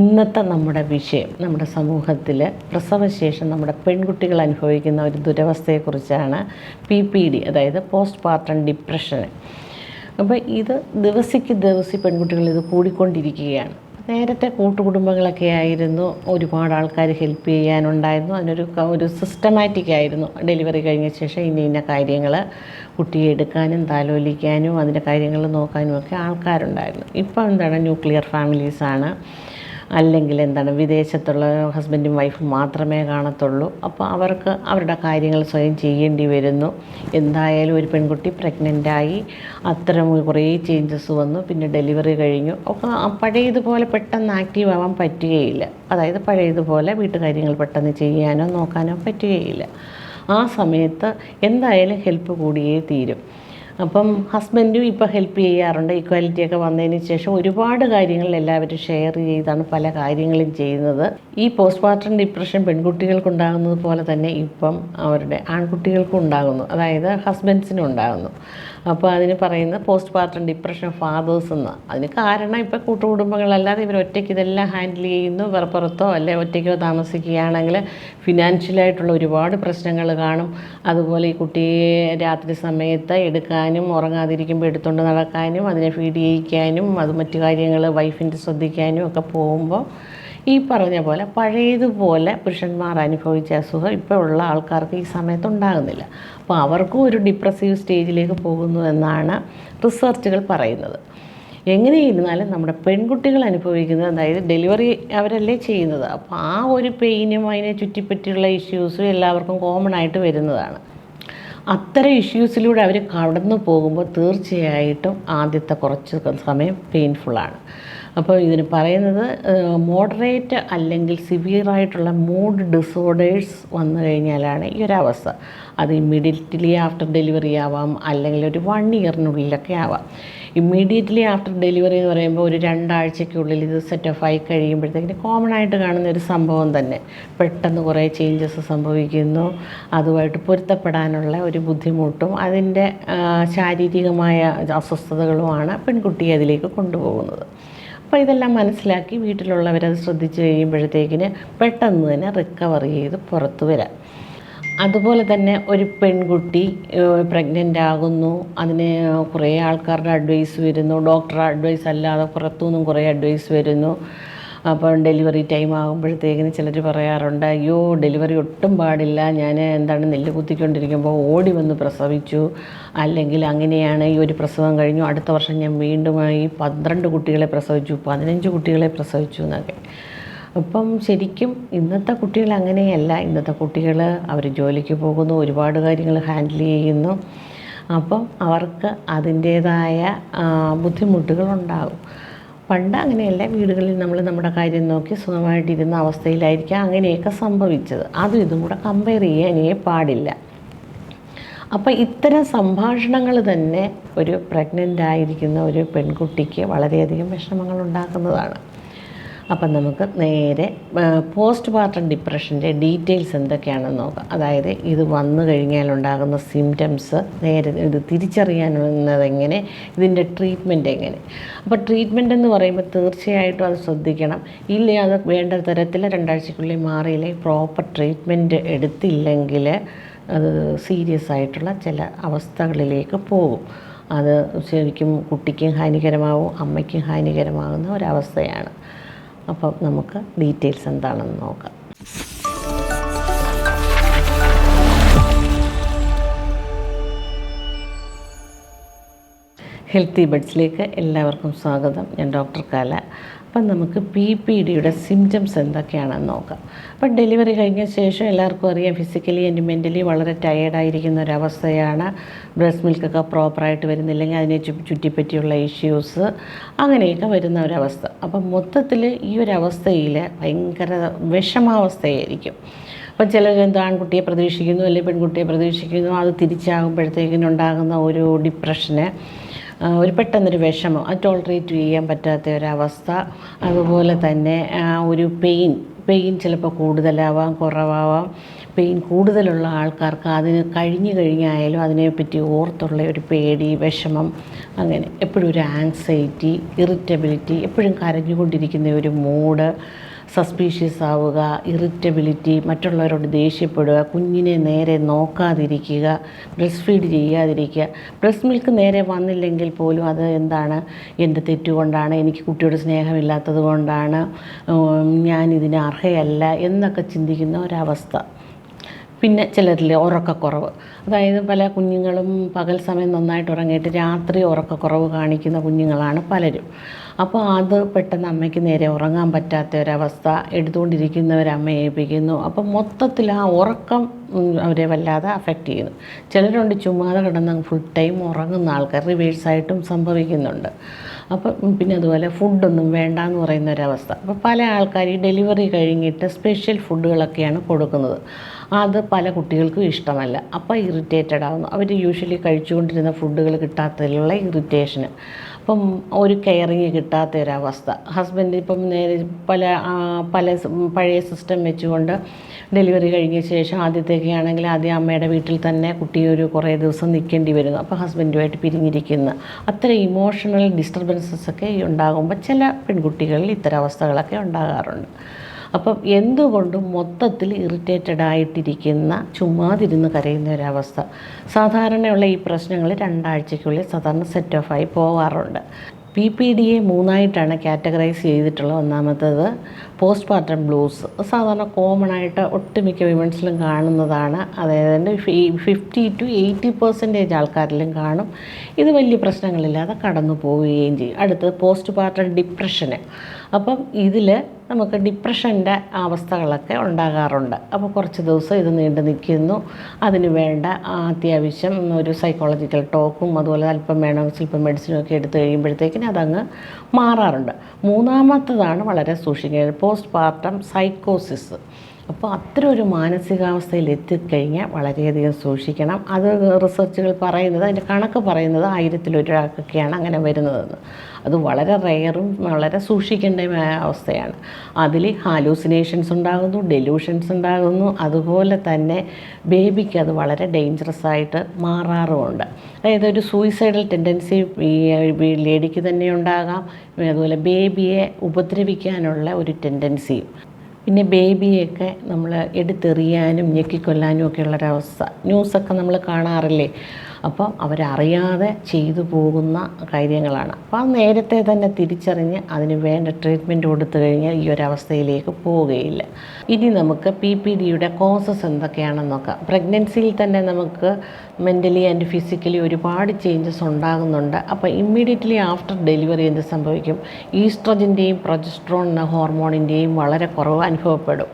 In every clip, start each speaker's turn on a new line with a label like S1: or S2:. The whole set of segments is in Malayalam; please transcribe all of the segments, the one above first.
S1: ഇന്നത്തെ നമ്മുടെ വിഷയം നമ്മുടെ സമൂഹത്തിൽ പ്രസവശേഷം നമ്മുടെ പെൺകുട്ടികൾ അനുഭവിക്കുന്ന ഒരു ദുരവസ്ഥയെക്കുറിച്ചാണ് പി പി ഡി അതായത് പോസ്റ്റ് പാർട്ടം ഡിപ്രഷൻ അപ്പോൾ ഇത് ദിവസിക്ക് ദിവസി പെൺകുട്ടികൾ ഇത് കൂടിക്കൊണ്ടിരിക്കുകയാണ്. നേരത്തെ കൂട്ടുകുടുംബങ്ങളൊക്കെ ആയിരുന്നു ഒരുപാട് ആൾക്കാർ ഹെൽപ്പ് ചെയ്യാനുണ്ടായിരുന്നു അതിനൊരു ഒരു സിസ്റ്റമാറ്റിക് ആയിരുന്നു. ഡെലിവറി കഴിഞ്ഞ ശേഷം ഇന്ന ഇന്ന കാര്യങ്ങൾ കുട്ടിയെ എടുക്കാനും താലോലിക്കാനും അതിന്റെ കാര്യങ്ങൾ നോക്കാനും ഒക്കെ ആൾക്കാരുണ്ടായിരുന്നു. ഇപ്പോൾ എന്താണ് ന്യൂക്ലിയർ ഫാമിലീസാണ് അല്ലെങ്കിൽ എന്താണ് വിദേശത്തുള്ള ഹസ്ബൻഡും വൈഫും മാത്രമേ കാണത്തുള്ളൂ. അപ്പോൾ അവർക്ക് അവരുടെ കാര്യങ്ങൾ സ്വയം ചെയ്യേണ്ടി വരുന്നു. എന്തായാലും ഒരു പെൺകുട്ടി പ്രഗ്നന്റായി അത്തരം കുറേ ചേഞ്ചസ് വന്നു. പിന്നെ ഡെലിവറി കഴിഞ്ഞു. ഒക്കെ പഴയതുപോലെ പെട്ടെന്ന് ആക്റ്റീവ് ആവാൻ പറ്റുകയില്ല. അതായത് പഴയതുപോലെ വീട്ടുകാര്യങ്ങൾ പെട്ടെന്ന് ചെയ്യാനോ നോക്കാനോ പറ്റുകയില്ല. ആ സമയത്ത് എന്തായാലും ഹെൽപ്പ് കൂടിയേ തീരും. അപ്പം ഹസ്ബൻഡും ഇപ്പോൾ ഹെൽപ്പ് ചെയ്യാറുണ്ട് ഇക്വാലിറ്റി ഒക്കെ വന്നതിന് ശേഷം ഒരുപാട് കാര്യങ്ങൾ എല്ലാവരും ഷെയർ ചെയ്താണ് പല കാര്യങ്ങളും ചെയ്യുന്നത്. ഈ പോസ്റ്റ് പാർട്ടം ഡിപ്രഷൻ പെൺകുട്ടികൾക്കുണ്ടാകുന്നത് പോലെ തന്നെ ഇപ്പം അവരുടെ ആൺകുട്ടികൾക്കും ഉണ്ടാകുന്നു അതായത് ഹസ്ബൻഡ്സിനും ഉണ്ടാകുന്നു. അപ്പോൾ അതിന് പറയുന്ന പോസ്റ്റ് പാർട്ടം ഡിപ്രഷൻ ഫാദേഴ്സ് എന്ന് അതിന് കാരണം ഇപ്പോൾ കൂട്ടുകുടുംബങ്ങളല്ലാതെ ഇവർ ഒറ്റയ്ക്ക് ഇതെല്ലാം ഹാൻഡിൽ ചെയ്യുന്നു പുറത്തോ അല്ലെ ഒറ്റയ്ക്കോ താമസിക്കുകയാണെങ്കിൽ ഫിനാൻഷ്യലായിട്ടുള്ള ഒരുപാട് പ്രശ്നങ്ങൾ കാണും. അതുപോലെ ഈ കുട്ടിയെ രാത്രി സമയത്ത് എടുക്കാനും ഉറങ്ങാതിരിക്കുമ്പോൾ എടുത്തുകൊണ്ട് നടക്കാനും അതിനെ ഫീഡ് ചെയ്യിക്കാനും അത് മറ്റു കാര്യങ്ങൾ വൈഫിന്റെ ശ്രദ്ധിക്കാനും ഒക്കെ പോകുമ്പോൾ ഈ പറഞ്ഞ പോലെ പഴയതുപോലെ പുരുഷന്മാർ അനുഭവിച്ച അസുഖം ഇപ്പോൾ ഉള്ള ആൾക്കാർക്ക് ഈ സമയത്ത് ഉണ്ടാകുന്നില്ല. അപ്പോൾ അവർക്കും ഒരു ഡിപ്രസീവ് സ്റ്റേജിലേക്ക് പോകുന്നു എന്നാണ് റിസർച്ചുകൾ പറയുന്നത്. എങ്ങനെയിരുന്നാലും നമ്മുടെ പെൺകുട്ടികൾ അനുഭവിക്കുന്നത് അതായത് ഡെലിവറി അവരല്ലേ ചെയ്യുന്നത്? അപ്പോൾ ആ ഒരു പെയിനും അതിനെ ചുറ്റിപ്പറ്റിയുള്ള ഇഷ്യൂസും എല്ലാവർക്കും കോമൺ ആയിട്ട് വരുന്നതാണ്. അത്തരം ഇഷ്യൂസിലൂടെ അവർ കടന്നു പോകുമ്പോൾ തീർച്ചയായിട്ടും ആദ്യത്തെ കുറച്ച് സമയം പെയിൻഫുള്ളാണ് അപ്പോൾ ഇതിന് പറയുന്നത് മോഡറേറ്റ് അല്ലെങ്കിൽ സിവിയറായിട്ടുള്ള മൂഡ് ഡിസോർഡേഴ്സ് വന്നു കഴിഞ്ഞാലാണ് ഈ ഒരു അവസ്ഥ. അത് ഇമ്മീഡിയറ്റ്ലി ആഫ്റ്റർ ഡെലിവറി ആവാം അല്ലെങ്കിൽ ഒരു വൺ ഇയറിനുള്ളിലൊക്കെ ആവാം. ഇമ്മീഡിയറ്റ്ലി ആഫ്റ്റർ ഡെലിവറി എന്ന് പറയുമ്പോൾ ഒരു രണ്ടാഴ്ചയ്ക്കുള്ളിൽ ഇത് സെറ്റ് ഓഫ് ആയി കഴിയുമ്പോഴത്തേക്കിന് കോമൺ ആയിട്ട് കാണുന്ന ഒരു സംഭവം തന്നെ. പെട്ടെന്ന് കുറേ ചേഞ്ചസ് സംഭവിക്കുന്നു. അതുമായിട്ട് പൊരുത്തപ്പെടാനുള്ള ഒരു ബുദ്ധിമുട്ടും അതിന്റെ ശാരീരികമായ അസ്വസ്ഥതകളുമാണ് പെൺകുട്ടിയെ അതിലേക്ക് കൊണ്ടുപോകുന്നത്. അപ്പോൾ ഇതെല്ലാം മനസ്സിലാക്കി വീട്ടിലുള്ളവരത് ശ്രദ്ധിച്ചു കഴിയുമ്പോഴത്തേക്കിന് പെട്ടെന്ന് തന്നെ റിക്കവർ ചെയ്ത് പുറത്തു വരാം. അതുപോലെ തന്നെ ഒരു പെൺകുട്ടി പ്രഗ്നന്റ് ആകുന്നു. അതിന് കുറേ ആൾക്കാരുടെ അഡ്വൈസ് വരുന്നു. ഡോക്ടർ അഡ്വൈസ് അല്ലാതെ പുറത്തുനിന്നും കുറേ അഡ്വൈസ് വരുന്നു. അപ്പം ഡെലിവറി ടൈം ആകുമ്പോഴത്തേക്കിന് ചിലർ പറയാറുണ്ട് അയ്യോ ഡെലിവറി ഒട്ടും പാടില്ല. ഞാൻ എന്താണ് നെല്ല് കുത്തിക്കൊണ്ടിരിക്കുമ്പോൾ ഓടി വന്ന് പ്രസവിച്ചു. അല്ലെങ്കിൽ അങ്ങനെയാണ് ഈ ഒരു പ്രസവം കഴിഞ്ഞു. അടുത്ത വർഷം ഞാൻ വീണ്ടും ഈ പന്ത്രണ്ട് കുട്ടികളെ പ്രസവിച്ചു പതിനഞ്ച് കുട്ടികളെ പ്രസവിച്ചു എന്നൊക്കെ. അപ്പം ശരിക്കും ഇന്നത്തെ കുട്ടികൾ അങ്ങനെയല്ല. ഇന്നത്തെ കുട്ടികൾ അവർ ജോലിക്ക് പോകുന്നു ഒരുപാട് കാര്യങ്ങൾ ഹാൻഡിൽ ചെയ്യുന്നു. അപ്പം അവർക്ക് അതിന്റേതായ ബുദ്ധിമുട്ടുകളുണ്ടാകും പണ്ട് അങ്ങനെയല്ല വീടുകളിൽ നമ്മൾ നമ്മുടെ കാര്യം നോക്കി സുഖമായിട്ടിരുന്ന അവസ്ഥയിലായിരിക്കാം അങ്ങനെയൊക്കെ സംഭവിച്ചത്. അതും ഇതും കൂടെ കമ്പയർ ചെയ്യാനേ പാടില്ല. അപ്പോൾ ഇത്തരം സംഭാഷണങ്ങൾ തന്നെ ഒരു പ്രഗ്നന്റ് ആയിരിക്കുന്ന ഒരു പെൺകുട്ടിക്ക് വളരെയധികം വിഷമങ്ങൾ ഉണ്ടാക്കുന്നതാണ്. അപ്പം നമുക്ക് നേരെ പോസ്റ്റ് പാർട്ടം ഡിപ്രഷന്റെ ഡീറ്റെയിൽസ് എന്തൊക്കെയാണെന്ന് നോക്കാം. അതായത് ഇത് വന്നു കഴിഞ്ഞാൽ ഉണ്ടാകുന്ന സിംറ്റംസ് നേരെ ഇത് തിരിച്ചറിയാനുള്ളത് എങ്ങനെ ഇതിന്റെ ട്രീറ്റ്മെന്റ് എങ്ങനെ. അപ്പോൾ ട്രീറ്റ്മെന്റ് എന്ന് പറയുമ്പോൾ തീർച്ചയായിട്ടും അത് ശ്രദ്ധിക്കണം. ഇല്ല അത് വേണ്ട തരത്തിൽ രണ്ടാഴ്ചക്കുള്ളിൽ മാറിയില്ലേ പ്രോപ്പർ ട്രീറ്റ്മെന്റ് എടുത്തില്ലെങ്കിൽ അത് സീരിയസ് ആയിട്ടുള്ള ചില അവസ്ഥകളിലേക്ക് പോകും. അത് ശരിക്കും കുട്ടിക്കും ഹാനികരമാവും അമ്മയ്ക്കും ഹാനികരമാകുന്ന ഒരവസ്ഥയാണ്. അപ്പം നമുക്ക് ഡീറ്റെയിൽസ് എന്താണെന്ന് നോക്കാം. ഹെൽത്തി ബഡ്സിലേക്ക് എല്ലാവർക്കും സ്വാഗതം. ഞാൻ ഡോക്ടർ കാല. അപ്പം നമുക്ക് പി പി ഡിയുടെ സിംറ്റംസ് എന്തൊക്കെയാണെന്ന് നോക്കാം. അപ്പം ഡെലിവറി കഴിഞ്ഞ ശേഷം എല്ലാവർക്കും അറിയാം ഫിസിക്കലി ആൻഡ് മെന്റലി വളരെ ടയേർഡായിരിക്കുന്ന ഒരവസ്ഥയാണ്. ബ്രസ്റ്റ് മിൽക്കൊക്കെ പ്രോപ്പറായിട്ട് വരുന്നില്ലെങ്കിൽ അതിനെ ചുറ്റിപ്പറ്റിയുള്ള ഇഷ്യൂസ് അങ്ങനെയൊക്കെ വരുന്ന ഒരവസ്ഥ. അപ്പം മൊത്തത്തിൽ ഈ ഒരു അവസ്ഥയിൽ ഭയങ്കര വിഷമാവസ്ഥയായിരിക്കും. അപ്പം ചിലർ എന്താ ആൺകുട്ടിയെ പ്രതീക്ഷിക്കുന്നു അല്ലെങ്കിൽ പെൺകുട്ടിയെ പ്രതീക്ഷിക്കുന്നു അത് തിരിച്ചാകുമ്പോഴത്തേക്കിനുണ്ടാകുന്ന ഒരു ഡിപ്രഷന് ഒരു പെട്ടെന്നൊരു വിഷമം അത് ടോളറേറ്റ് ചെയ്യാൻ പറ്റാത്ത ഒരവസ്ഥ അതുപോലെ തന്നെ ഒരു പെയിൻ പെയിൻ ചിലപ്പോൾ കൂടുതലാവാം കുറവാവാം. പെയിൻ കൂടുതലുള്ള ആൾക്കാർക്ക് അതിന് കഴിഞ്ഞു കഴിഞ്ഞായാലും അതിനെപ്പറ്റി ഓർത്തുള്ള ഒരു പേടി വിഷമം അങ്ങനെ എപ്പോഴും ഒരു ആങ്സൈറ്റി ഇറിറ്റബിലിറ്റി എപ്പോഴും കരഞ്ഞുകൊണ്ടിരിക്കുന്ന ഒരു മൂഡ് സസ്പീഷ്യസ് ആവുക ഇറിറ്റബിലിറ്റി മറ്റുള്ളവരോട് ദേഷ്യപ്പെടുക കുഞ്ഞിനെ നേരെ നോക്കാതിരിക്കുക ബ്രസ്റ്റ് ഫീഡ് ചെയ്യാതിരിക്കുക. ബ്രസ്റ്റ് മിൽക്ക് നേരെ വന്നില്ലെങ്കിൽ പോലും അത് എന്താണ്? എന്റെ തെറ്റുകൊണ്ടാണ് എനിക്ക് കുട്ടിയോട് സ്നേഹമില്ലാത്തത് കൊണ്ടാണ് ഞാനിതിന് അർഹയല്ല എന്നൊക്കെ ചിന്തിക്കുന്ന ഒരവസ്ഥ. പിന്നെ ചിലരിൽ ഉറക്കക്കുറവ്. അതായത് പല കുഞ്ഞുങ്ങളും പകൽ സമയം നന്നായിട്ട് ഉറങ്ങിയിട്ട് രാത്രി ഉറക്കക്കുറവ് കാണിക്കുന്ന കുഞ്ഞുങ്ങളാണ് പലരും. അപ്പോൾ അത് പെട്ടെന്ന് അമ്മയ്ക്ക് നേരെ ഉറങ്ങാൻ പറ്റാത്ത ഒരവസ്ഥ എടുത്തുകൊണ്ടിരിക്കുന്നവർ അമ്മയെ ഏൽപ്പിക്കുന്നു. അപ്പം മൊത്തത്തിൽ ആ ഉറക്കം അവരെ വല്ലാതെ അഫക്റ്റ് ചെയ്യുന്നു. ചിലരുണ്ട് ചുമ്മാതെ കിടന്ന് ഫുൾ ടൈം ഉറങ്ങുന്ന ആൾക്കാർ റിവേഴ്സായിട്ടും സംഭവിക്കുന്നുണ്ട്. അപ്പം പിന്നെ അതുപോലെ ഫുഡൊന്നും വേണ്ട എന്ന് പറയുന്ന ഒരവസ്ഥ അപ്പോൾ പല ആൾക്കാർ ഈ ഡെലിവറി കഴിഞ്ഞിട്ട് സ്പെഷ്യൽ ഫുഡുകളൊക്കെയാണ് കൊടുക്കുന്നത്. അത് പല കുട്ടികൾക്കും ഇഷ്ടമല്ല. അപ്പോൾ ഇറിറ്റേറ്റഡ് ആകുന്നു അവർ യൂഷ്വലി കഴിച്ചുകൊണ്ടിരുന്ന ഫുഡുകൾ കിട്ടാത്തതിലുള്ള ഇറിറ്റേഷന് അപ്പം ഒരു കെയറിങ് കിട്ടാത്ത ഒരവസ്ഥ ഹസ്ബൻഡ് ഇപ്പം നേരെ പല പല പഴയ സിസ്റ്റം വെച്ചുകൊണ്ട് ഡെലിവറി കഴിഞ്ഞ ശേഷം ആദ്യത്തേക്ക് ആണെങ്കിൽ ആദ്യം അമ്മയുടെ വീട്ടിൽ തന്നെ കുട്ടി ഒരു കുറേ ദിവസം നിൽക്കേണ്ടി വരുന്നു. അപ്പോൾ ഹസ്ബൻഡുമായിട്ട് പിരിഞ്ഞിരിക്കുന്നു. അത്ര ഇമോഷണൽ ഡിസ്റ്റർബൻസസ് ഒക്കെ ഉണ്ടാകുമ്പോൾ ചില പെൺകുട്ടികളിൽ ഇത്തരം അവസ്ഥകളൊക്കെ ഉണ്ടാകാറുണ്ട്. അപ്പം എന്തുകൊണ്ടും മൊത്തത്തിൽ ഇറിറ്റേറ്റഡ് ആയിട്ടിരിക്കുന്ന ചുമ്മാതിരുന്ന് കരയുന്ന ഒരവസ്ഥ? സാധാരണയുള്ള ഈ പ്രശ്നങ്ങൾ രണ്ടാഴ്ചയ്ക്കുള്ളിൽ സാധാരണ സെറ്റ് ഓഫ് ആയി പോകാറുണ്ട് പി പി ഡി എ മൂന്നായിട്ടാണ് കാറ്റഗറൈസ് ചെയ്തിട്ടുള്ള ഒന്നാമത്തേത് പോസ്റ്റ് പാർട്ടം ബ്ലൂസ് സാധാരണ കോമൺ ആയിട്ട് ഒട്ടുമിക്ക വിമൻസിലും കാണുന്നതാണ്. അതായത് ഫിഫ്റ്റി ടു എയ്റ്റി പെർസെന്റേജ് ആൾക്കാരിലും കാണും. ഇത് വലിയ പ്രശ്നങ്ങളില്ലാതെ കടന്നു പോവുകയും ചെയ്യും. അടുത്തത് പോസ്റ്റ് പാർട്ടം ഡിപ്രഷന് അപ്പം ഇതിൽ നമുക്ക് ഡിപ്രഷന്റെ അവസ്ഥകളൊക്കെ ഉണ്ടാകാറുണ്ട്. അപ്പോൾ കുറച്ച് ദിവസം ഇത് നീണ്ടു നിൽക്കുന്നു. അതിന് വേണ്ട അത്യാവശ്യം ഒരു സൈക്കോളജിക്കൽ ടോക്കും അതുപോലെ അല്പം വേണമെങ്കിൽ സ്വല്പം മെഡിസിനും ഒക്കെ എടുത്തു കഴിയുമ്പോഴത്തേക്കിന് അതങ്ങ് മാറാറുണ്ട്. മൂന്നാമത്തതാണ് വളരെ സൂക്ഷിക്കേണ്ടത് പോസ്റ്റ് പാർട്ടം സൈക്കോസിസ് അപ്പോൾ അത്ര ഒരു മാനസികാവസ്ഥയിൽ എത്തിക്കഴിഞ്ഞാൽ വളരെയധികം സൂക്ഷിക്കണം. അത് റിസർച്ചുകൾ പറയുന്നത് അതിന്റെ കണക്ക് പറയുന്നത് ആയിരത്തിലൊരാൾക്കൊക്കെയാണ് അങ്ങനെ വരുന്നതെന്ന്. അത് വളരെ റെയറും വളരെ സൂക്ഷിക്കേണ്ട അവസ്ഥയാണ്. അതിൽ ഹാലൂസിനേഷൻസ് ഉണ്ടാകുന്നു ഡെലൂഷൻസ് ഉണ്ടാകുന്നു. അതുപോലെ തന്നെ ബേബിക്ക് അത് വളരെ ഡേഞ്ചറസ് ആയിട്ട് മാറാറുമുണ്ട്. അതായത് ഒരു സൂയിസൈഡൽ ടെൻഡൻസി ഈ ലേഡിക്ക് തന്നെ ഉണ്ടാകാം. അതുപോലെ ബേബിയെ ഉപദ്രവിക്കാനുള്ള ഒരു ടെൻഡൻസിയും. പിന്നെ ബേബിയൊക്കെ നമ്മൾ എടുത്തെറിയാനും ഞെക്കിക്കൊല്ലാനും ഒക്കെ ഉള്ളൊരവസ്ഥ. ന്യൂസൊക്കെ നമ്മൾ കാണാറില്ലേ? അപ്പം അവരറിയാതെ ചെയ്തു പോകുന്ന കാര്യങ്ങളാണ്. അപ്പോൾ അത് നേരത്തെ തന്നെ തിരിച്ചറിഞ്ഞ് അതിന് വേണ്ട ട്രീറ്റ്മെന്റ് കൊടുത്തു കഴിഞ്ഞാൽ ഈ ഒരവസ്ഥയിലേക്ക് പോവുകയില്ല. ഇനി നമുക്ക് പി പി ഡിയുടെ കോസസ് എന്തൊക്കെയാണെന്ന് നോക്കാം. പ്രഗ്നൻസിയിൽ തന്നെ നമുക്ക് മെന്റലി ആൻഡ് ഫിസിക്കലി ഒരുപാട് ചേഞ്ചസ് ഉണ്ടാകുന്നുണ്ട്. അപ്പോൾ ഇമ്മീഡിയറ്റ്ലി ആഫ്റ്റർ ഡെലിവറി എന്ത് സംഭവിക്കും? ഈസ്ട്രജിന്റെയും പ്രൊജസ്ട്രോൺ എന്ന ഹോർമോണിന്റെയും വളരെ കുറവ് അനുഭവപ്പെടും.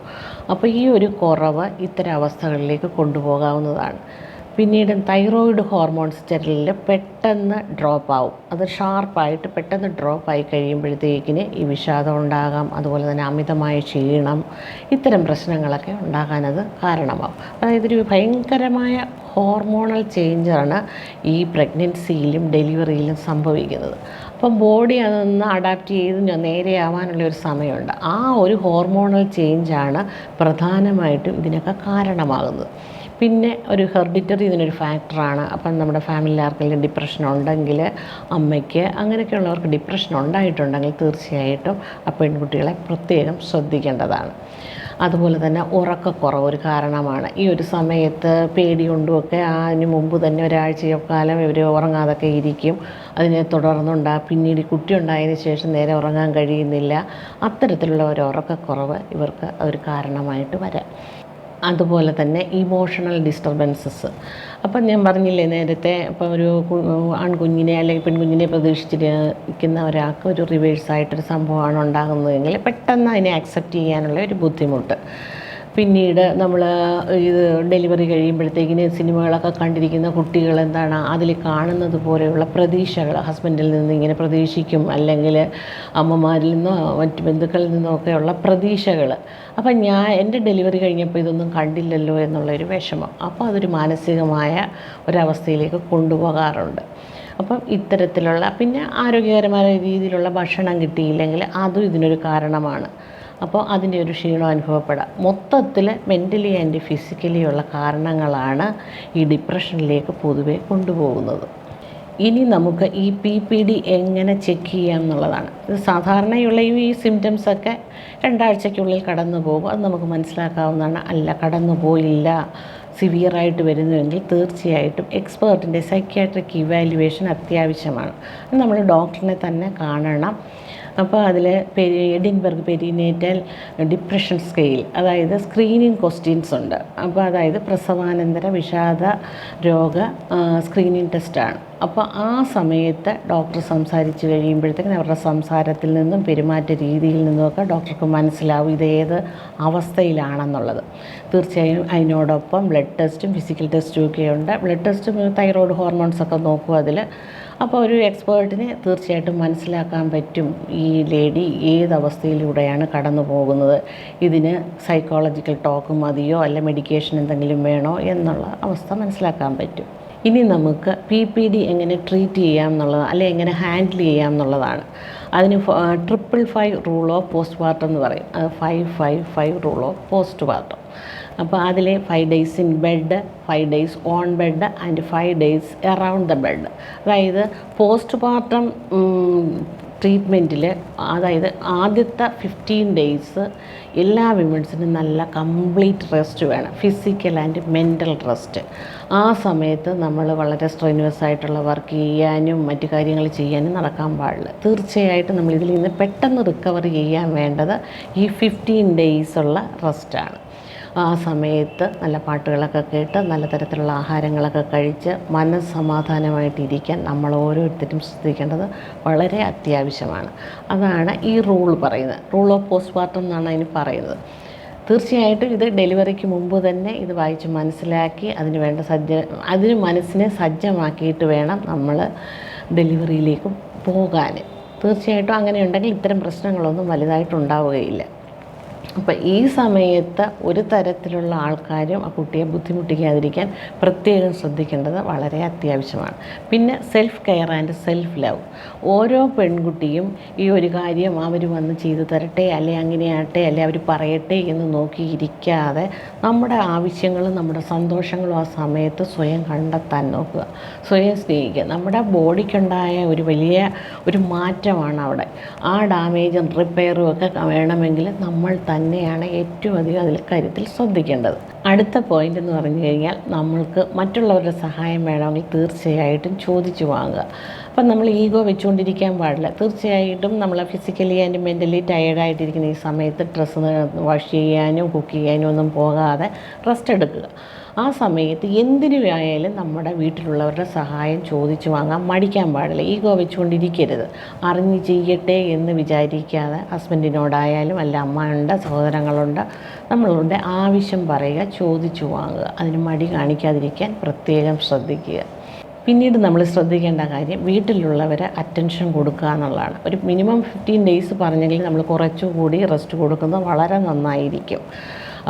S1: അപ്പോൾ ഈ ഒരു കുറവ് ഇത്തരം അവസ്ഥകളിലേക്ക് കൊണ്ടുപോകാവുന്നതാണ്. പിന്നീട് തൈറോയിഡ് ഹോർമോൺസ് ചിലരിൽ പെട്ടെന്ന് ഡ്രോപ്പ് ആവും. അത് ഷാർപ്പായിട്ട് പെട്ടെന്ന് ഡ്രോപ്പ് ആയി കഴിയുമ്പോഴത്തേക്കിന് ഈ വിഷാദം ഉണ്ടാകാം. അതുപോലെ തന്നെ അമിതമായ ക്ഷീണം ഇത്തരം പ്രശ്നങ്ങളൊക്കെ ഉണ്ടാകാനത് കാരണമാവും. അതായത് ഒരു ഭയങ്കരമായ ഹോർമോണൽ ചേഞ്ചാണ് ഈ പ്രഗ്നൻസിയിലും ഡെലിവറിയിലും സംഭവിക്കുന്നത്. അപ്പം ബോഡി അതൊന്ന് അഡാപ്റ്റ് ചെയ്ത് നേരെയാവാനുള്ള ഒരു സമയമുണ്ട്. ആ ഒരു ഹോർമോണൽ ചേഞ്ചാണ് പ്രധാനമായിട്ടും ഇതിനൊക്കെ കാരണമാകുന്നത്. പിന്നെ ഒരു ഹെർഡിറ്ററി ഇതിനൊരു ഫാക്ടറാണ്. അപ്പം നമ്മുടെ ഫാമിലിയിൽ ആർക്കെങ്കിലും ഡിപ്രഷൻ ഉണ്ടെങ്കിൽ അമ്മയ്ക്ക് അങ്ങനെയൊക്കെയുള്ളവർക്ക് ഡിപ്രഷൻ ഉണ്ടായിട്ടുണ്ടെങ്കിൽ തീർച്ചയായിട്ടും ആ പെൺകുട്ടികളെ പ്രത്യേകം ശ്രദ്ധിക്കേണ്ടതാണ്. അതുപോലെ തന്നെ ഉറക്കക്കുറവ് ഒരു കാരണമാണ്. ഈ ഒരു സമയത്ത് പേടി കൊണ്ടുമൊക്കെ അതിന് മുമ്പ് തന്നെ ഒരാഴ്ചയോ കാലം ഇവർ ഉറങ്ങാതൊക്കെ ഇരിക്കും. അതിനെ തുടർന്നുണ്ടാ. പിന്നീട് കുട്ടി ഉണ്ടായതിന് ശേഷം നേരെ ഉറങ്ങാൻ കഴിയുന്നില്ല. അത്തരത്തിലുള്ള ഒരു ഉറക്കക്കുറവ് ഇവർക്ക് ഒരു കാരണമായിട്ട് വരാം. അതുപോലെ തന്നെ ഇമോഷണൽ ഡിസ്റ്റർബൻസസ് അപ്പം ഞാൻ പറഞ്ഞില്ലേ നേരത്തെ ഇപ്പോൾ ഒരു ആൺകുഞ്ഞിനെ അല്ലെങ്കിൽ പെൺകുഞ്ഞിനെ പ്രതീക്ഷിച്ചിരിക്കുന്ന ഒരാൾക്ക് ഒരു റിവേഴ്സായിട്ടൊരു സംഭവമാണ് ഉണ്ടാകുന്നതെങ്കിൽ പെട്ടെന്ന് അതിനെ അക്സെപ്റ്റ് ചെയ്യാനുള്ള ഒരു ബുദ്ധിമുട്ട്. പിന്നീട് നമ്മൾ ഇത് ഡെലിവറി കഴിയുമ്പോഴത്തേക്കിന് സിനിമകളൊക്കെ കണ്ടിരിക്കുന്ന കുട്ടികൾ എന്താണ് അതിൽ കാണുന്നത് പോലെയുള്ള പ്രതീക്ഷകൾ ഹസ്ബൻഡിൽ നിന്ന് ഇങ്ങനെ പ്രതീക്ഷിക്കും അല്ലെങ്കിൽ അമ്മമാരിൽ നിന്നോ മറ്റ് ബന്ധുക്കളിൽ നിന്നോ ഒക്കെയുള്ള പ്രതീക്ഷകൾ. അപ്പം ഞാൻ എന്റെ ഡെലിവറി കഴിഞ്ഞപ്പോൾ ഇതൊന്നും കണ്ടില്ലല്ലോ എന്നുള്ളൊരു വിഷമം. അപ്പോൾ അതൊരു മാനസികമായ ഒരവസ്ഥയിലേക്ക് കൊണ്ടുപോകാറുണ്ട്. അപ്പം ഇത്തരത്തിലുള്ള പിന്നെ ആരോഗ്യകരമായ രീതിയിലുള്ള ഭക്ഷണം കിട്ടിയില്ലെങ്കിൽ അതും ഇതിനൊരു കാരണമാണ്. അപ്പോൾ അതിന്റെ ഒരു ക്ഷീണം അനുഭവപ്പെടാം. മൊത്തത്തിൽ മെന്റലി ആൻഡ് ഫിസിക്കലി ഉള്ള കാരണങ്ങളാണ് ഈ ഡിപ്രഷനിലേക്ക് പൊതുവെ കൊണ്ടുപോകുന്നത്. ഇനി നമുക്ക് ഈ പി പി ഡി എങ്ങനെ ചെക്ക് ചെയ്യാം എന്നുള്ളതാണ്. ഇത് സാധാരണയുള്ള ഈ സിംറ്റംസ് ഒക്കെ രണ്ടാഴ്ചയ്ക്കുള്ളിൽ കടന്നു പോകും. അത് നമുക്ക് മനസ്സിലാക്കാവുന്നതാണ്. അല്ല കടന്നു പോയില്ല സിവിയറായിട്ട് വരുന്നുവെങ്കിൽ തീർച്ചയായിട്ടും എക്സ്പേർട്ടിന്റെ സൈക്യാട്രിക് ഇവാലുവേഷൻ അത്യാവശ്യമാണ്. നമ്മൾ ഡോക്ടറിനെ തന്നെ കാണണം. അപ്പോൾ അതിൽ peri Edinburgh perinatal depression scale. അതായത് സ്ക്രീനിങ് ക്വസ്റ്റ്യൻസ് ഉണ്ട്. അപ്പോൾ അതായത് പ്രസവാനന്തര വിഷാദ രോഗ സ്ക്രീനിങ് ടെസ്റ്റാണ് അപ്പോൾ ആ സമയത്ത് ഡോക്ടർ സംസാരിച്ച് കഴിയുമ്പോഴത്തേക്കും അവരുടെ സംസാരത്തിൽ നിന്നും പെരുമാറ്റ രീതിയിൽ നിന്നുമൊക്കെ ഡോക്ടർക്ക് മനസ്സിലാവും ഇതേത് അവസ്ഥയിലാണെന്നുള്ളത്. തീർച്ചയായും അതിനോടൊപ്പം ബ്ലഡ് ടെസ്റ്റും ഫിസിക്കൽ ടെസ്റ്റും ഒക്കെ ഉണ്ട്. ബ്ലഡ് ടെസ്റ്റും തൈറോയ്ഡ് ഹോർമോൺസൊക്കെ നോക്കും അതിൽ അപ്പോൾ ഒരു എക്സ്പേർട്ടിന് തീർച്ചയായിട്ടും മനസ്സിലാക്കാൻ പറ്റും ഈ ലേഡി ഏത് അവസ്ഥയിലൂടെയാണ് കടന്നു പോകുന്നത്. ഇതിന് സൈക്കോളജിക്കൽ ടോക്ക് മതിയോ? അല്ല മെഡിക്കേഷൻ എന്തെങ്കിലും വേണോ? എന്നുള്ള അവസ്ഥ മനസ്സിലാക്കാൻ പറ്റും. ഇനി നമുക്ക് പി പി ഡി എങ്ങനെ ട്രീറ്റ് ചെയ്യാം എന്നുള്ളത് അല്ലെ എങ്ങനെ ഹാൻഡിൽ ചെയ്യാം എന്നുള്ളതാണ്. അതിന് triple five rule of postpartum എന്ന് പറയും. അത് five five five rule of postpartum അപ്പോൾ അതിൽ five days in bed five days on bed and five days around the bed അതായത് പോസ്റ്റ് പാർട്ടം ട്രീറ്റ്മെന്റിൽ അതായത് ആദ്യത്തെ ഫിഫ്റ്റീൻ ഡേയ്സ് എല്ലാ വിമൻസിനും നല്ല കംപ്ലീറ്റ് റെസ്റ്റ് വേണം. ഫിസിക്കൽ ആൻഡ് മെന്റൽ റെസ്റ്റ് ആ സമയത്ത് നമ്മൾ വളരെ സ്ട്രെനുവസ് ആയിട്ടുള്ള വർക്ക് ചെയ്യാനും മറ്റു കാര്യങ്ങൾ ചെയ്യാനും നടക്കാൻ പാടില്ല. തീർച്ചയായിട്ടും നമ്മൾ ഇതിൽ നിന്ന് പെട്ടെന്ന് റിക്കവർ ചെയ്യാൻ വേണ്ടത് ഈ ഫിഫ്റ്റീൻ ഡേയ്സ് ഉള്ള റെസ്റ്റാണ് ആ സമയത്ത് നല്ല പാട്ടുകളൊക്കെ കേട്ട് നല്ല തരത്തിലുള്ള ആഹാരങ്ങളൊക്കെ കഴിച്ച് മനസ്സമാധാനമായിട്ടിരിക്കാൻ നമ്മൾ ഓരോരുത്തരും ശ്രദ്ധിക്കേണ്ടത് വളരെ അത്യാവശ്യമാണ്. അതാണ് ഈ റൂൾ പറയുന്നത്. റൂൾ ഓഫ് പോസ്റ്റ് മാർട്ടം എന്നാണ് അതിന് പറയുന്നത്. തീർച്ചയായിട്ടും ഇത് ഡെലിവറിക്ക് മുമ്പ് തന്നെ ഇത് വായിച്ച് മനസ്സിലാക്കി അതിന് വേണ്ട സജ്ജ അതിന് മനസ്സിനെ സജ്ജമാക്കിയിട്ട് വേണം നമ്മൾ ഡെലിവറിയിലേക്ക് പോകാൻ. തീർച്ചയായിട്ടും അങ്ങനെ ഉണ്ടെങ്കിൽ ഇത്തരം പ്രശ്നങ്ങളൊന്നും വലുതായിട്ടുണ്ടാവുകയില്ല അപ്പം ഈ സമയത്ത് ഒരു തരത്തിലുള്ള ആൾക്കാരും ആ കുട്ടിയെ ബുദ്ധിമുട്ടിക്കാതിരിക്കാൻ പ്രത്യേകം ശ്രദ്ധിക്കേണ്ടത് വളരെ അത്യാവശ്യമാണ്. പിന്നെ self care and self love ഓരോ പെൺകുട്ടിയും ഈ ഒരു കാര്യം അവർ വന്ന് ചെയ്തു തരട്ടെ അല്ലെ അങ്ങനെയാട്ടെ അല്ലെ അവർ പറയട്ടെ എന്ന് നോക്കിയിരിക്കാതെ നമ്മുടെ ആവശ്യങ്ങളും നമ്മുടെ സന്തോഷങ്ങളും ആ സമയത്ത് സ്വയം കണ്ടെത്താൻ നോക്കുക. സ്വയം സ്നേഹിക്കുക. നമ്മുടെ ബോഡിക്കുണ്ടായ ഒരു വലിയ ഒരു മാറ്റമാണ് അവിടെ. ആ ഡാമേജും റിപ്പയറും ഒക്കെ വേണമെങ്കിൽ നമ്മൾ തന്നെയാണ് ഏറ്റവും അധികം അതിൽ കാര്യത്തിൽ ശ്രദ്ധിക്കേണ്ടത്. അടുത്ത പോയിന്റ് എന്ന് പറഞ്ഞു കഴിഞ്ഞാൽ നമ്മൾക്ക് മറ്റുള്ളവരുടെ സഹായം വേണമെങ്കിൽ തീർച്ചയായിട്ടും ചോദിച്ചു വാങ്ങുക. അപ്പം നമ്മൾ ഈഗോ വെച്ചുകൊണ്ടിരിക്കാൻ പാടില്ല. തീർച്ചയായിട്ടും നമ്മൾ ഫിസിക്കലി ആൻഡ് മെന്റലി ടയേർഡായിട്ടിരിക്കുന്ന ഈ സമയത്ത് ഡ്രസ്സ് വാഷ് ചെയ്യാനും കുക്ക് ചെയ്യാനും ഒന്നും പോകാതെ റെസ്റ്റ് എടുക്കുക. ആ സമയത്ത് എന്തിനു ആയാലും നമ്മുടെ വീട്ടിലുള്ളവരുടെ സഹായം ചോദിച്ചു വാങ്ങാൻ മടിക്കാൻ പാടില്ല. ഈഗോ വെച്ചുകൊണ്ടിരിക്കരുത്. അറിഞ്ഞ് ചെയ്യട്ടെ എന്ന് വിചാരിക്കാതെ ഹസ്ബൻഡിനോടായാലും അല്ല അമ്മയുണ്ട് സഹോദരങ്ങളുണ്ട് നമ്മളുടെ ആവശ്യം പറയുക ചോദിച്ചു വാങ്ങുക. അതിന് മടി കാണിക്കാതിരിക്കാൻ പ്രത്യേകം ശ്രദ്ധിക്കുക. പിന്നീട് നമ്മൾ ശ്രദ്ധിക്കേണ്ട കാര്യം വീട്ടിലുള്ളവരെ അറ്റൻഷൻ കൊടുക്കുക എന്നുള്ളതാണ്. ഒരു മിനിമം ഫിഫ്റ്റീൻ ഡേയ്സ് പറഞ്ഞെങ്കിൽ നമ്മൾ കുറച്ചുകൂടി റെസ്റ്റ് കൊടുക്കുന്നത് വളരെ നന്നായിരിക്കും.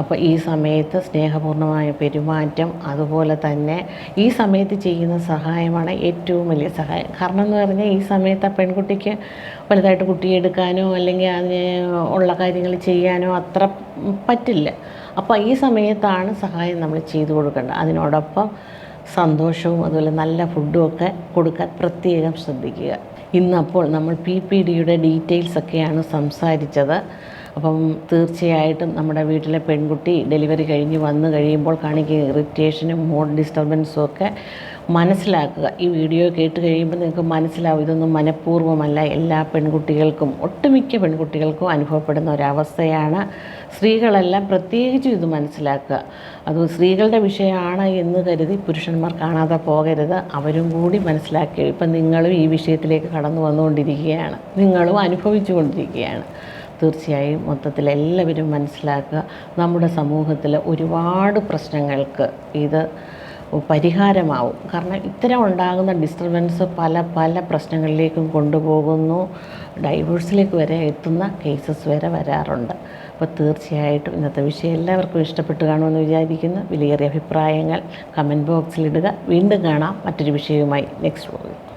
S1: അപ്പോൾ ഈ സമയത്ത് സ്നേഹപൂർണമായ പെരുമാറ്റം അതുപോലെ തന്നെ ഈ സമയത്ത് ചെയ്യുന്ന സഹായമാണ് ഏറ്റവും വലിയ സഹായം. കാരണം എന്ന് പറഞ്ഞാൽ ഈ സമയത്ത് ആ പെൺകുട്ടിക്ക് വലുതായിട്ട് കുട്ടിയെടുക്കാനോ അല്ലെങ്കിൽ അതിന് ഉള്ള കാര്യങ്ങൾ ചെയ്യാനോ അത്ര പറ്റില്ല. അപ്പോൾ ഈ സമയത്താണ് സഹായം നമ്മൾ ചെയ്തു കൊടുക്കേണ്ടത്. അതിനോടൊപ്പം സന്തോഷവും അതുപോലെ നല്ല ഫുഡും ഒക്കെ കൊടുക്കാൻ പ്രത്യേകം ശ്രദ്ധിക്കുക. ഇന്നപ്പോൾ നമ്മൾ പി പി ഡിയുടെ ഡീറ്റെയിൽസ് ഒക്കെയാണ് സംസാരിച്ചത്. അപ്പം തീർച്ചയായിട്ടും നമ്മുടെ വീട്ടിലെ പെൺകുട്ടി ഡെലിവറി കഴിഞ്ഞ് വന്നു കഴിയുമ്പോൾ കാണിക്കുന്ന ഇറിറ്റേഷനും മൂഡ് ഡിസ്റ്റർബൻസും ഒക്കെ മനസ്സിലാക്കുക. ഈ വീഡിയോ കേട്ട് കഴിയുമ്പോൾ നിങ്ങൾക്ക് മനസ്സിലാവും ഇതൊന്നും മനഃപൂർവമല്ല. എല്ലാ പെൺകുട്ടികൾക്കും ഒട്ടുമിക്ക പെൺകുട്ടികൾക്കും അനുഭവപ്പെടുന്ന ഒരവസ്ഥയാണ് സ്ത്രീകളെല്ലാം പ്രത്യേകിച്ചും ഇത് മനസ്സിലാക്കുക. അത് സ്ത്രീകളുടെ വിഷയമാണ് എന്ന് കരുതി പുരുഷന്മാർ കാണാതെ പോകരുത്. അവരും കൂടി മനസ്സിലാക്കി ഇപ്പം നിങ്ങളും ഈ വിഷയത്തിലേക്ക് കടന്നു വന്നുകൊണ്ടിരിക്കുകയാണ്. നിങ്ങളും അനുഭവിച്ചു കൊണ്ടിരിക്കുകയാണ് തീർച്ചയായും മൊത്തത്തിൽ എല്ലാവരും മനസ്സിലാക്കുക. നമ്മുടെ സമൂഹത്തിൽ ഒരുപാട് പ്രശ്നങ്ങൾക്ക് ഇത് പരിഹാരമാവും. കാരണം ഇത്തരം ഉണ്ടാകുന്ന ഡിസ്റ്റർബൻസ് പല പല പ്രശ്നങ്ങളിലേക്കും കൊണ്ടുപോകുന്നു. ഡൈവേഴ്സിലേക്ക് വരെ എത്തുന്ന കേസസ് വരെ വരാറുണ്ട്. അപ്പോൾ തീർച്ചയായിട്ടും ഇന്നത്തെ വിഷയം എല്ലാവർക്കും ഇഷ്ടപ്പെട്ട് കാണുമെന്ന് വിചാരിക്കുന്നു. വിലയേറിയ അഭിപ്രായങ്ങൾ കമന്റ് ബോക്സിലിടുക വീണ്ടും കാണാം മറ്റൊരു വിഷയവുമായി. നെക്സ്റ്റ് പോകും